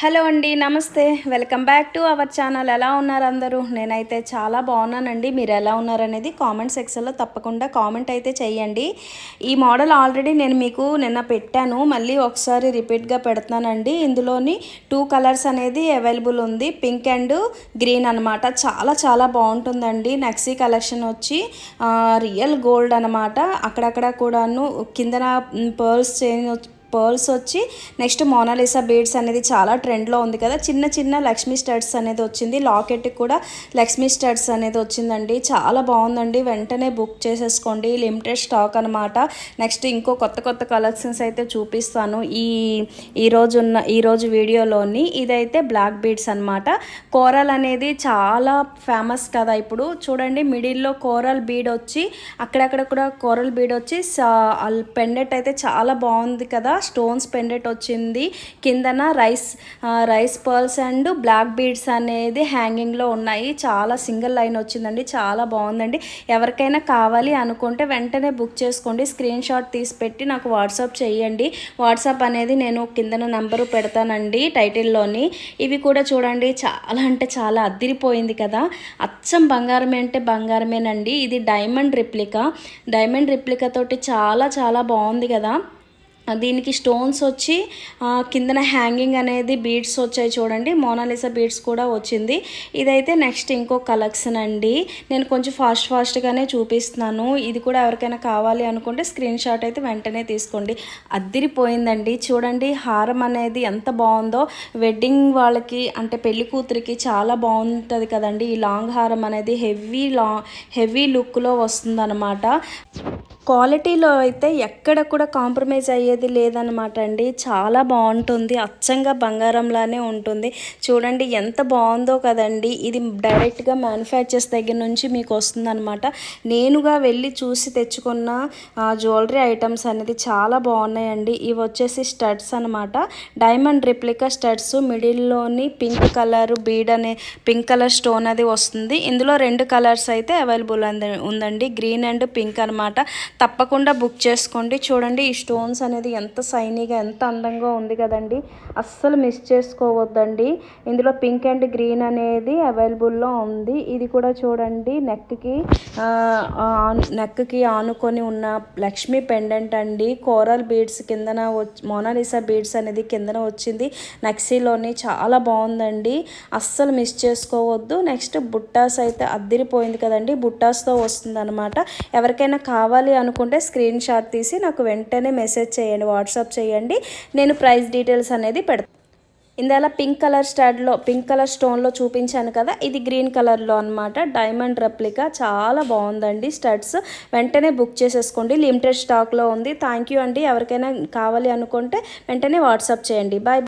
Hello అండి నమస్తే. Welcome back to our channel. ఎలా ఉన్నారు అందరూ? నేనైతే చాలా బాగున్నానండి. మీరు ఎలా ఉన్నారనేది కామెంట్ సెక్షన్లో తప్పకుండా కామెంట్ అయితే చేయండి. ఈ మోడల్ ఆల్రెడీ నేను మీకు నిన్న పెట్టాను. మళ్ళీ ఒకసారి రిపీట్గా పెడుతున్నానండి. ఇందులోని టూ కలర్స్ అనేది అవైలబుల్ ఉంది. పింక్ అండ్ గ్రీన్ అనమాట చాలా చాలా బాగుంటుందండి. నెక్సీ కలెక్షన్ వచ్చి రియల్ గోల్డ్ అనమాట అక్కడక్కడ కూడాను కిందన పర్ల్స్ చైన్ పర్ల్స్ వచ్చి నెక్స్ట్ మోనాలిసా బీడ్స్ అనేది చాలా ట్రెండ్లో ఉంది కదా. చిన్న చిన్న లక్ష్మీ స్టడ్స్ అనేది వచ్చింది. లాకెట్కి కూడా లక్ష్మీ స్టడ్స్ అనేది వచ్చిందండి. చాలా బాగుందండి. వెంటనే బుక్ చేసేసుకోండి. లిమిటెడ్ స్టాక్ అనమాట నెక్స్ట్ ఇంకో కొత్త కొత్త కలెక్షన్స్ అయితే చూపిస్తాను. ఈ ఈరోజు ఉన్న ఈరోజు వీడియోలోని ఇదైతే బ్లాక్ బీడ్స్ అనమాట కోరల్ అనేది చాలా ఫేమస్ కదా ఇప్పుడు. చూడండి మిడిల్లో కోరల్ బీడ్ వచ్చి అక్కడక్కడ కూడా కోరల్ బీడ్ వచ్చి పెండెట్ అయితే చాలా బాగుంది కదా. స్టోన్స్ పెండెట్ వచ్చింది. కిందన rice rice pearls and black beads అనేది హ్యాంగింగ్లో ఉన్నాయి. చాలా సింగిల్ లైన్ వచ్చిందండి. చాలా బాగుందండి. ఎవరికైనా కావాలి అనుకుంటే వెంటనే బుక్ చేసుకోండి. స్క్రీన్ షాట్ తీసి పెట్టి నాకు వాట్సాప్ చేయండి. వాట్సాప్ అనేది నేను కిందన నెంబరు పెడతానండి టైటిల్లోని. ఇవి కూడా చూడండి. చాలా అంటే చాలా అద్దిరిపోయింది కదా. అచ్చం బంగారమే అంటే బంగారమేనండి. ఇది డైమండ్ రిప్లికా. డైమండ్ రిప్లికా తోటి చాలా చాలా బాగుంది కదా. దీనికి స్టోన్స్ వచ్చి కిందన హ్యాంగింగ్ అనేది బీడ్స్ వచ్చాయి చూడండి. మోనాలిసా బీడ్స్ కూడా వచ్చింది. ఇదైతే నెక్స్ట్ ఇంకో కలెక్షన్ అండి. నేను కొంచెం ఫాస్ట్ ఫాస్ట్గానే చూపిస్తున్నాను. ఇది కూడా ఎవరికైనా కావాలి అనుకుంటే స్క్రీన్ షాట్ అయితే వెంటనే తీసుకోండి. అద్దిరిపోయిందండి. చూడండి హారం అనేది ఎంత బాగుందో. వెడ్డింగ్ వాళ్ళకి అంటే పెళ్ళి కూతురికి చాలా బాగుంటుంది కదండి. ఈ లాంగ్ హారం అనేది హెవీ లా హెవీ లుక్లో వస్తుందన్నమాట. క్వాలిటీలో అయితే ఎక్కడ కూడా కాంప్రమైజ్ అయ్యేది లేదనమాట అండి. చాలా బాగుంటుంది. అచ్చంగా బంగారంలానే ఉంటుంది. చూడండి ఎంత బాగుందో కదండి. ఇది డైరెక్ట్గా మ్యానుఫ్యాక్చర్స్ దగ్గర నుంచి మీకు వస్తుందన్నమాట. నేనుగా వెళ్ళి చూసి తెచ్చుకున్న జ్యువెలరీ ఐటమ్స్ అనేది చాలా బాగున్నాయండి. ఇవి వచ్చేసి స్టడ్స్ అనమాట డైమండ్ రిప్లికా స్టడ్స్ మిడిల్లోని పింక్ కలర్ బీడ్ అనే పింక్ కలర్ స్టోన్ అది వస్తుంది. ఇందులో రెండు కలర్స్ అయితే అవైలబుల్ ఉందండి. గ్రీన్ అండ్ పింక్ అనమాట తప్పకుండా బుక్ చేసుకోండి. చూడండి ఈ స్టోన్స్ అనేది ఎంత సైనీగా ఎంత అందంగా ఉంది కదండి. అస్సలు మిస్ చేసుకోవద్దండి. ఇందులో పింక్ అండ్ గ్రీన్ అనేది అవైలబుల్లో ఉంది. ఇది కూడా చూడండి నెక్కి నెక్కి ఆనుకొని ఉన్న లక్ష్మీ పెండెంట్ అండి. కోరల్ బీడ్స్ కిందన మోనాలిసా బీడ్స్ అనేది కిందన వచ్చింది. నక్సీలోని చాలా బాగుందండి. అస్సలు మిస్ చేసుకోవద్దు. నెక్స్ట్ బుట్టాస్ అయితే అద్దిరిపోయింది కదండి. బుట్టాస్తో వస్తుంది అనమాట ఎవరికైనా కావాలి అనుకుంటే స్క్రీన్ షాట్ తీసి నాకు వెంటనే మెసేజ్ చేయండి. వాట్సాప్ చేయండి. నేను ప్రైస్ డీటెయిల్స్ అనేది పెడతాను ఇందాల పింక్ కలర్ స్టాడ్లో పింక్ కలర్ స్టోన్లో చూపించాను కదా ఇది గ్రీన్ కలర్లో అనమాట డైమండ్ రెప్లికా చాలా బాగుందండి స్టడ్స్. వెంటనే బుక్ చేసేసుకోండి. లిమిటెడ్ స్టాక్లో ఉంది. థ్యాంక్ యూ అండి. ఎవరికైనా కావాలి అనుకుంటే వెంటనే వాట్సాప్ చేయండి. బాయ్